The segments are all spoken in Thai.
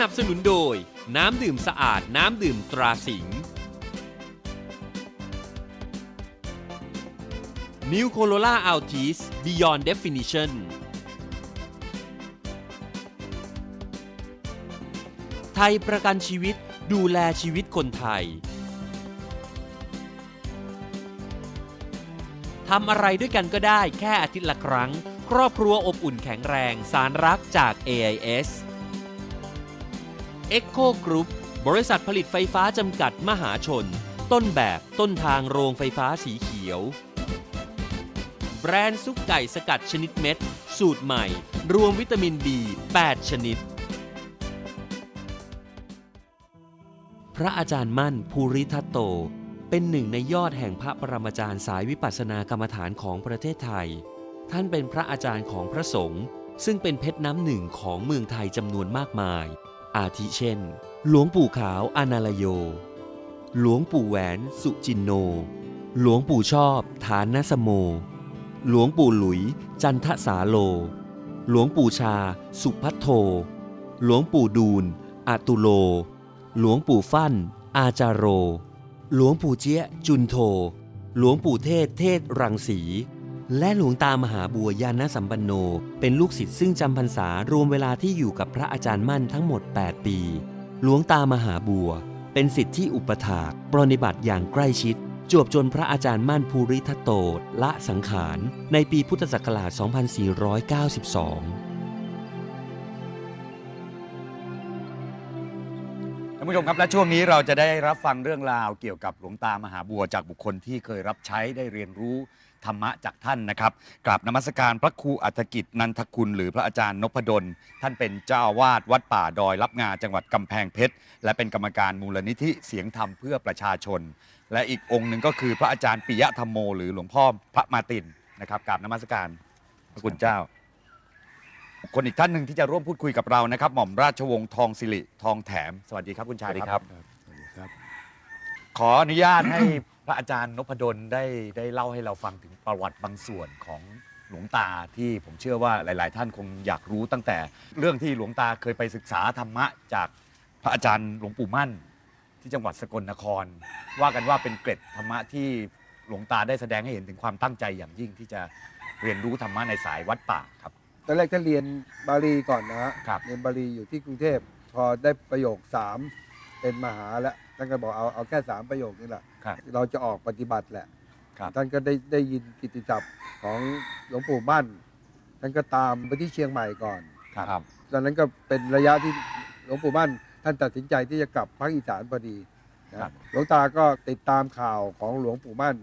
นับสนุนโดย น้ำดื่มสะอาดน้ำดื่มตราสิงห์ New Corolla Altis Beyond Definition ไทยประกันชีวิตดูแลชีวิตคนไทย ทำอะไรด้วยกันก็ได้แค่อาทิตย์ละครั้ง ครอบครัวอบอุ่นแข็งแรง สารรักจาก AIS Echo Group บริษัทผลิตไฟฟ้าจำกัดมหาชน ต้นแบบต้นทางโรงไฟฟ้าสีเขียว แบรนด์ซุปไก่สกัดชนิดเม็ด สูตรใหม่ รวมวิตามิน B 8ชนิด พระอาจารย์มั่นภูริทัตโต เป็นหนึ่งในยอดแห่งพระปรมาจารย์สายวิปัสสนากรรมฐานของประเทศไทย ท่านเป็นพระอาจารย์ของพระสงฆ์ซึ่งเป็นเพชรน้ำหนึ่งของเมืองไทยจำนวนมากมาย อาทิเช่น หลวงปู่ขาวอนาลโย หลวงปู่แหวนสุจินโน หลวงปู่ชอบฐานนสโม หลวงปู่หลุยจันทสาโล หลวงปู่ชา สุพัทโท หลวงปู่ดูลอาตุโล หลวงปู่ฟั่น อาจารโร หลวงปู่เจี๊ยจุนโท หลวงปู่เทศเทศรังสี และหลวงตามหาบัวยานสัมปันโน เป็นลูกศิษย์ซึ่งจำพรรษารวมเวลาที่อยู่กับพระอาจารย์มั่นทั้งหมด 8 ปี หลวงตามหาบัว เป็นศิษย์ที่อุปถากปรนนิบัติอย่างใกล้ชิด จวบจนพระอาจารย์มั่นภูริทัตโตละสังขาร ในปีพุทธศักราช 2492ท่านผู้ชมครับและช่วงนี้เราจะได้รับฟังเรื่องราวเกี่ยวกับหลวงตามหาบัวจากบุคคลที่เคยรับใช้ได้เรียนรู้ ธรรมะจากท่านนะครับกราบนมัสการพระครูอัฐกิจนันทคุณ หรือพระอาจารย์นพดล ท่านเป็นเจ้าอาวาสวัดป่าดอยรับงาจังหวัดกำแพงเพชร และเป็นกรรมการมูลนิธิเสียงธรรมเพื่อประชาชน และอีกองค์หนึ่งก็คือพระอาจารย์ปิยะธรรมโม หรือหลวงพ่อพระมาตินนะครับกราบนมัสการพระคุณเจ้า คนอีกท่านหนึ่งที่จะร่วมพูดคุยกับเรานะครับ หม่อมราชวงศ์ทองสิริทองแถม สวัสดีครับคุณชายครับขออนุญาตให้ พระอาจารย์นพดลได้ได้เล่าให้เราฟังถึงประวัติบางส่วนของหลวงตาที่ผมเชื่อว่าหลาย ๆ ท่านคงอยากรู้ตั้งแต่เรื่องที่หลวงตาเคยไปศึกษาธรรมะ จากพระอาจารย์หลวงปู่มั่น ที่จังหวัดสกลนคร ว่ากันว่าเป็นเกร็ดธรรมะที่หลวงตาได้แสดงให้เห็นถึงความตั้งใจอย่างยิ่งที่จะเรียนรู้ธรรมะในสายวัดป่าครับ ตอนแรกท่านเรียนบาลีก่อนนะฮะครับ เรียนบาลีอยู่ที่กรุงเทพพอได้ประโยคสามเป็นมหาแล้วท่านก็บอกเอาเอาแค่สามประโยคนี่แหละ ครับเราจะออกปฏิบัติแหละครับ ท่านก็ได้ได้ยินกิตติศัพท์ของหลวงปู่มั่นท่านก็ตามไปที่เชียงใหม่ก่อนครับ ตอนนั้นก็เป็นระยะที่หลวงปู่มั่น ท่านตัดสินใจที่จะกลับภาคอีสานพอดีนะครับหลวงตาก็ติดตามข่าวของหลวงปู่มั่น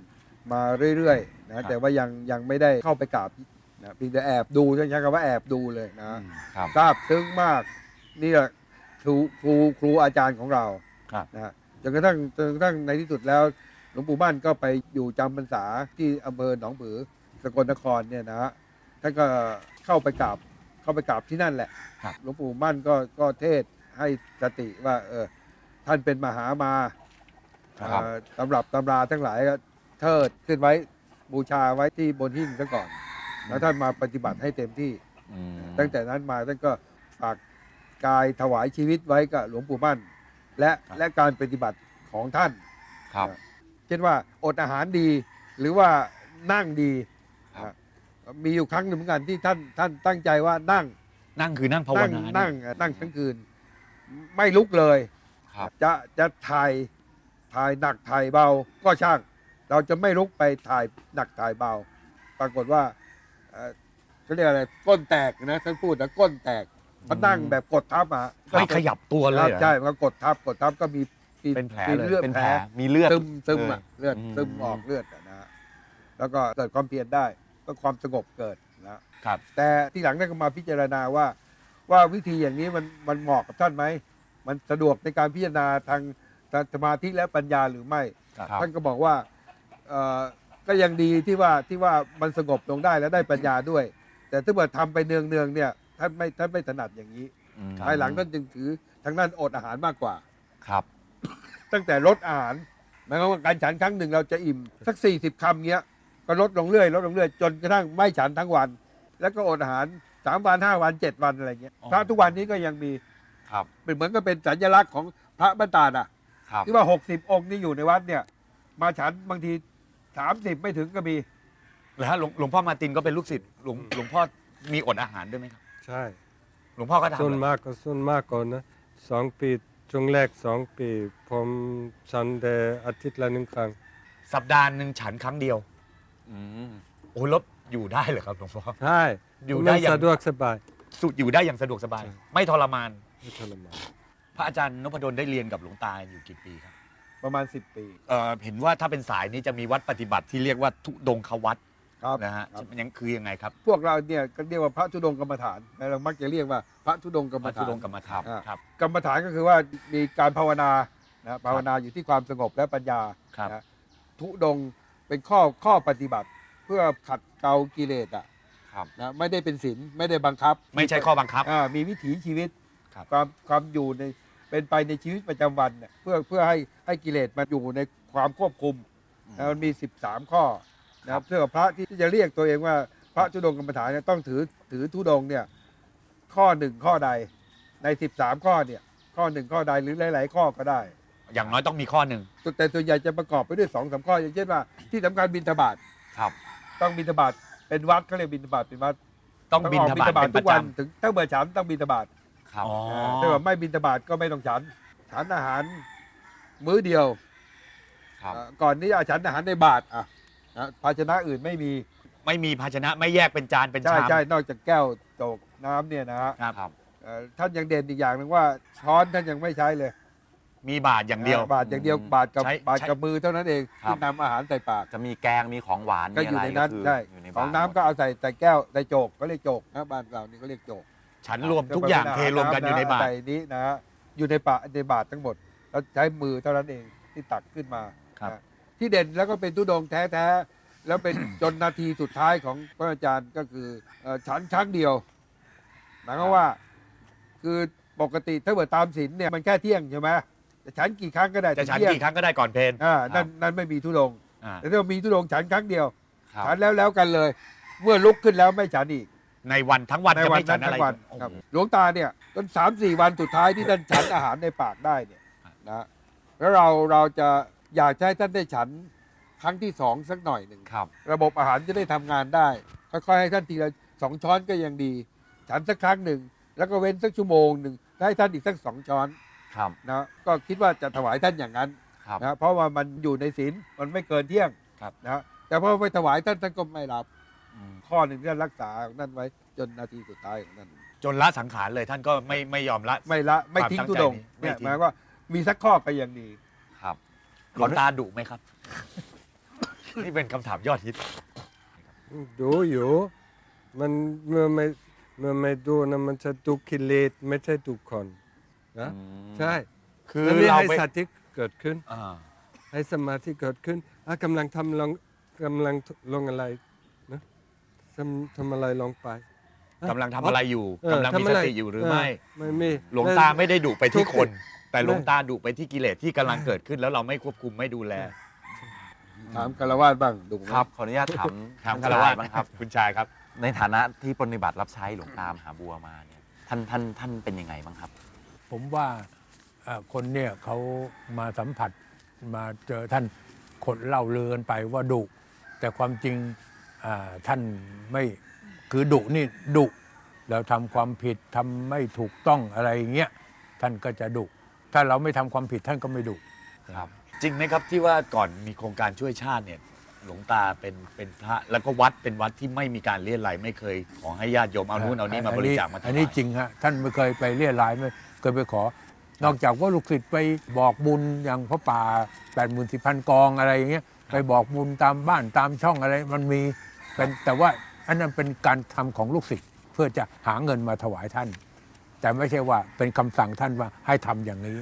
มาเรื่อยๆครันะบแต่ว่ายังยังไม่ได้เข้าไปกราบนะเพียงแต่แอบดูท่านใช้คำว่าแอบดูเลยนะครับทราบซึ้งมากนี่แหละครูครูครูอาจารย์ของเราครับนะฮะ จนกระทั่งจนกระทั่งในที่สุดแล้ว หลวงปู่มั่นก็ไปอยู่จำพรรษาที่อำเภอหนองผือสกลนครเนี่ยนะฮะท่านก็เข้าไปกราบเข้าไปกราบที่นั่นแหละครับ หลวงปู่มั่นก็ก็เทศน์ให้สติว่าเออท่านเป็นมหามาครับ เอ่อตำรับตำราทั้งหลายก็เทิดขึ้นไว้บูชาไว้ที่บนหิ้งซะก่อน แล้วท่านมาปฏิบัติให้เต็มที่ อืมตั้งแต่นั้นมาท่านก็ฝากกายถวายชีวิตไว้กับหลวงปู่มั่น และและการปฏิบัติของท่านครับ เช่นว่าอดอาหารดีหรือว่านั่งดีครับนะมีอยู่ครั้งหนึ่งเหมือนกันที่ท่านท่านตั้งใจว่านั่งนั่งคือนั่งภาวนั่งนานั่งนั่งทั้งคืน ไม่ลุกเลยครับจะจะถ่ายถ่ายหนักถ่ายเบาก็ช่าง เราจะไม่ลุกไปถ่ายหนักถ่ายเบา ปรากฏว่าเอ่อเขาเรียกอะไรก้นแตกนะท่านพูดนะก้นแตก เพราะนั่งแบบกดทับอะไม่ขยับตัวเลยครับเหรอ ใช่มันก็กดทับกดทับก็มีมีเป็นแผลมีเลยเลือดเป็นแผแผลลมีเลือดซึมซึมอะเออเลือดอืม ซึมออกเลือดอะนะฮะแล้วก็เกิดความเพียรได้ก็ความสงบเกิดนะ ครับ แต่ที่หลังท่านก็มาพิจารณาว่า ว่าวิธีอย่างนี้มันมันเหมาะกับท่านไหม มันสะดวกในการพิจารณาทางทางสมาธิและปัญญาหรือไม่ ครับท่านก็บอกว่าเอ่อก็ยังดีที่ว่าที่ว่ามันสงบลงได้และได้ปัญญาด้วย แต่ถ้าเกิดทำไปเนืองเนืองๆเนี่ย ท่านไม่ท่านไม่ถนัดอย่างนี้อืมภายหลังท่านจึงถือทางด้านอดอาหารมากกว่า ครับ ตั้งแต่ลดอาหารหมายความว่าการฉันครั้งหนึ่งเราจะอิ่มสักสี่สิบคำเงี้ย ก็ลดลงเรื่อยลดลงเรื่อยจนกระทั่งไม่ฉันทั้งวัน แล้วก็อดอาหารสามวันห้าวันเจ็ดวันอะไรเงี้ยอ๋อ พระทุกวันนี้ก็ยังมีครับเป็นเหมือนกับเป็นสัญลักษณ์ของพระบ้านตาดอะครับที่ว่า60องค์ที่อยู่ในวัดเนี่ย มาฉันบางที30ไม่ถึงก็มี แล้วหลวงหลวงพ่อมาร์ตินก็เป็นลูกศิษย์หลวงหลวงพ่อมีอดอาหารด้วยไหมครับ ใช่หลวงพ่อก็ทำส่วนเหรอมากก็ส่วนมากก่อนนะสองปีช่วงแรกสองปี ผมฉันแต่อาทิตย์ละหนึ่งครั้ง สัปดาห์หนึ่งฉันครั้งเดียว อืมโอ้ยแล้วอยู่ได้เหรอครับหลวงพ่อ ใช่อยู่ได้มันอย่าง สะดวกสบาย สุอยู่ได้อย่างสะดวกสบาย ใช่ ไม่ทรมาน ไม่ทรมานพระอาจารย์นพดลได้เรียนกับหลวงตาอยู่กี่ปีครับประมาณ 10 ปี เอ่อเห็นว่าถ้าเป็นสายนี้จะมีวัดปฏิบัติที่เรียกว่าทุดงควัด ครับนะฮะครับมันยังคือยังไงครับพวกเราเนี่ยก็เรียกว่าพระธุดงค์กรรมฐานเรามักจะเรียกว่าพระธุดงค์กรรพมระฐาธุนดงกรรมฐานอ่า ครับ กรรมฐานก็คือว่ามีการภาวนานะภาวนาอยู่ที่ความสงบและปัญญาครับ นะทุดงค์เป็นข้อข้อปฏิบัติ เพื่อขัดเกลากิเลสอะครับ นะไม่ได้เป็นศีลไม่ได้บังคับไม่ใช่ข้อบังคับ อ่ามีวิถีชีวิตครับ ความความอยู่ในเป็นไปในชีวิตประจำวันเนี่ยเพื่อเพื่อให้ให้กิเลสมันอยู่ในความควบคุมนะมันมี 13 ข้อ นะครับเพื่อพระที่ที่จะเรียกตัวเองว่าพระธุดงค์กรรมฐานเนี่ยต้องถือถือธุดงค์เนี่ยข้อหนึ่งข้อใดใน 13 ข้อเนี่ยข้อหนึ่งข้อใดหรือหลาย ๆ ข้อก็ได้ อย่างน้อยต้องมีข้อหนึ่งแต่ส่วนใหญ่จะประกอบไปด้วยสองสามข้อ อย่างเช่นว่าที่สำคัญบินทบาทครับ ต้องบินทบาทเป็นวัดเขาเรียกบินทบาทเป็นวัดต้องบินทบาทเป็นปทุระกวันจำถึงถ้าเบื่อฉันต้องบินทบาทครับ อ๋อถ้าว่าไม่บินทบาทก็ไม่ต้องฉันฉันอาหารมื้อเดียวครับ อ่าก่อนนี้อาฉันอาหารในบาทอะ นะภาชนะอื่นไม่มีไม่มีภาชนะไม่แยกเป็นจานเป็นใช่ชามใช่นอกจากแก้วโจกน้ำเนี่ยนะฮะครับครับเอ่อท่านยังเด่นอีกอย่างหนึ่งว่าช้อนท่านยังไม่ใช้เลยมีบาทอย่างเดียวบาทอย่างเดียวอืมบาทกับใช้บาทใช้กับมือเท่านั้นเองครับ ที่นำอาหารใส่ปาก จะมีแกงมีของหวานก็มีอยู่อะไรในนั้นคือใช่อยู่ในของบ้าน้ำก็เอาใส่ใส่แก้วใส่โจกก็เรียกโจกนะบ้านเรานี่ก็เรียกโจกฉันรวมทุกอย่างเทรวมกันอยู่ในบาท ใส่นี้นะฮะอยู่ในปะในบาททั้งหมด แล้วใช้มือเท่านั้นเองที่ตักขึ้นมาครับ นะ ที่เด่นแล้วก็เป็นทุดงค์แท้ๆแล้วเป็นจนนาทีสุดท้ายของพระอาจารย์ก็คือเอ่อฉันครั้งเดียวหมายความว่าคือปกติถ้าเกิดตามศีลเนี่ยมันแค่เที่ยงใช่ไหมจะฉันกี่ครั้งก็ได้จะฉันถึงเที่ยงกี่ครั้งก็ได้ก่อนเพลนอ่านั่นนั่นไม่มีทุดงค์อ่าแต่ถ้ามีทุดงค์ฉันครั้งเดียวครับฉันแล้วแล้วกันเลย เมื่อลุกขึ้นแล้วไม่ฉันอีกในวันทั้งวันในจะวันไม่ฉันั้นนอะไรทั้งวันโอ้โหครับหลวงตาเนี่ยจนสามสี่วันสุดท้ายที่ท่านฉันอาหารในปากได้เนี่ยนะแล้วเราเราจะ อยากจะให้ท่านได้ฉันครั้งที่สองสักหน่อยหนึ่งครับ ระบบอาหารจะได้ทำงานได้ ค่อยๆให้ท่านทีละสองช้อนก็ยังดี ฉันสักครั้งหนึ่ง แล้วก็เว้นสักชั่วโมงหนึ่งแล้วให้ท่านอีกสักสองช้อนครับนะก็คิดว่าจะถวายท่านอย่างนั้นครับนะเพราะว่ามันอยู่ในศีลมันไม่เกินเที่ยงครับนะแต่พอไปถวายท่านท่านก็ไม่รับ อืมข้อหนึ่งที่ท่านรักษาของนั่นไว้จนนาทีสุดท้ายของนั่นจนละสังขารเลยท่านก็ไม่ไม่ยอมละ ไม่ละไม่ทิ้งความตั้ทุงใจดงค์นี้ไม่เนี่ยทิ้ง หมายว่ามีสักข้อก็ยังดีครับ หลวงตาดุไหมครับ นี่เป็นคำถามยอดฮิต ดูอยู่มันเมื่อไม่เมื่อไม่ดูนะมันจะดูกิเลสไม่ใช่ดูคนนะอืมใช่คือแล้วนี่เราให้ไปสติเกิดขึ้น อ่าให้สมาธิเกิดขึ้นอะกำลังทำลงกำลังลงอะไรนะทำทำอะไรลงไปอะ กำลังทำอะไรอยู่เออกำลังมีทำสอะไรติอยู่หรือไม่เไม่มีหลวงตาไม่ได้ดุไปที่คนทุกข์แต่หลวงตาดุไปที่กิเลสที่กำลังเกิดขึ้นแล้วเราไม่ควบคุมไม่ดูแล ถามคารวะบ้างดุไหม ครับขออนุญาตถามถามท่นคารวะชยบ้างครับ คุณชายครับ ในฐานะที่ปฏิบัติรับใช้หลวงตามหาบัวมาเนี่ยท่านท่านท่านเป็นยังไงบ้างครับ ผมว่าเอ่อคนเนี่ยเขามาสัมผัสมาเจอท่านคนเล่าเลือนไปว่าดุแต่ความจริงอ่าท่านไม่ คือดุนี่ดุแล้วทำความผิดทำไม่ถูกต้องอะไรอย่างเงี้ยท่านก็จะดุถ้าเราไม่ทำความผิดท่านก็ไม่ดุครับ จริงไหมครับที่ว่าก่อนมีโครงการช่วยชาติเนี่ยหลวงตาเป็นเป็นพระแล้วก็วัดเป็นวัดที่ไม่มีการเลี่ยนไหลไม่เคย ขอให้ญาติโยมเอานู่นเอานี่มาบริจาคมาถวายอันนี้จริงฮะท่านไม่เคยไปเรียรายไม่เคยไปขอ นอกจากว่าลูกศิษย์ไปบอกบุญอย่างพระป่า8ปดหมื่นสี่พันกองอะไรอย่างเงี้ยไปบอกบุญตามบ้านตามช่องอะไรมันมีเป็นแต่ว่า อันนั้นเป็นการทำของลูกศิษย์เพื่อจะหาเงินมาถวายท่าน แต่ไม่ใช่ว่าเป็นคำสั่งท่านว่าให้ทำอย่างนี้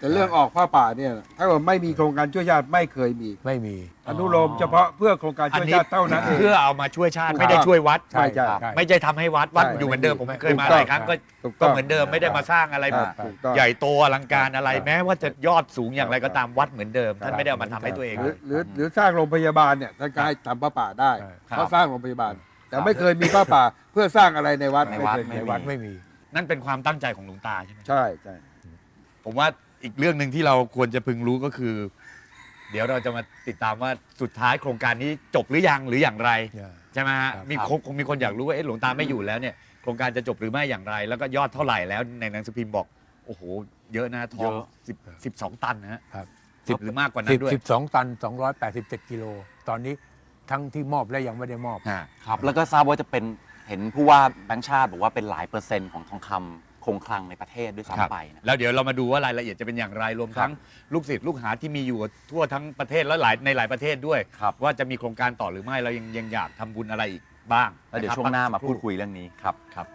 แต่เรื่องออกผ้าป่าเนี่ยถ้าเกิดไม่มีโครงการช่วยชาติไม่เคยมี ไม่มี อนุโลมเฉพาะเพื่อโครงการอันช่วยนี้ชาติเท่านั้นเอง เพื่อเอามาช่วยชาติไม่ได้ช่วยวัด ใช่ใช่ใช่ ไม่ใช่ทำให้วัดวัดใช่อยู่เหมือนเดิมผมไม่เคยมาถูกต้องหลายครั้งก็ถูกก็ต้องเหมือนเดิมไม่ได้มาสร้างอะไรอ่าถูกต้อง ใหญ่โตอลังการอะไรครับแม้ว่าจะยอดสูงอย่างไรก็ตามวัดเหมือนเดิมท่านไม่ได้เอามาทำให้ตัวเอง หรือหรือหรือสร้างโรงพยาบาลเนี่ยท่านก็ให้ทำผ้าป่าได้ใช่ครับเขาสร้างโรงพยาบาล แต่ไม่เคยมีผ้าป่าเพื่อสร้างอะไรในวัดในวัด ไม่เคยในมีวัดไม่มี นั่นเป็นความตั้งใจของหลวงตาใช่ไหมใช่ใช่ ผมว่า อีกเรื่องหนึ่งที่เราควรจะพึงรู้ก็คือ เดี๋ยวเราจะมาติดตามว่าสุดท้ายโครงการนี้จบหรือยังหรืออย่างไรใช่ไหมฮะครับมีคงคงมีคนอยากรู้ว่าเอ๊ะหลวงตาไม่อยู่แล้วเนี่ยโครงการจะจบหรือไม่อย่างไร แล้วก็ยอดเท่าไหร่แล้วในหนังสือพิมพ์บอกโอ้โหเยอะนะทองเยอะสิบสิบสองตันนะฮะครับ สิบหรือมากกว่านั้สิบนด้วย สิบสองตัน 287กิโลตอนนี้ทั้งที่มอบและยังไม่ได้มอบฮะครับแล้วก็ทราบว่าจะเป็นเห็นผู้ว่าแบงค์ชาติบอกว่าเป็นหลายเปอร์เซ็นต์ของทองคำ คงคลังในประเทศด้วยครับซ้ำไปนะ แล้วเดี๋ยวเรามาดูว่ารายละเอียดจะเป็นอย่างไรรวมทั้งลูกศิษย์ลูกหาที่มีอยู่ทั่วทั้งประเทศและหลายในหลายประเทศด้วย ครับ ว่าจะมีโครงการต่อหรือไม่เรายังยังอยากทำบุญอะไรอีกบ้างแล้วเดี๋ยวะครับช่วงหน้ามาพักสักคพูรู่ดคุยเรื่องนี้ครับ ครับ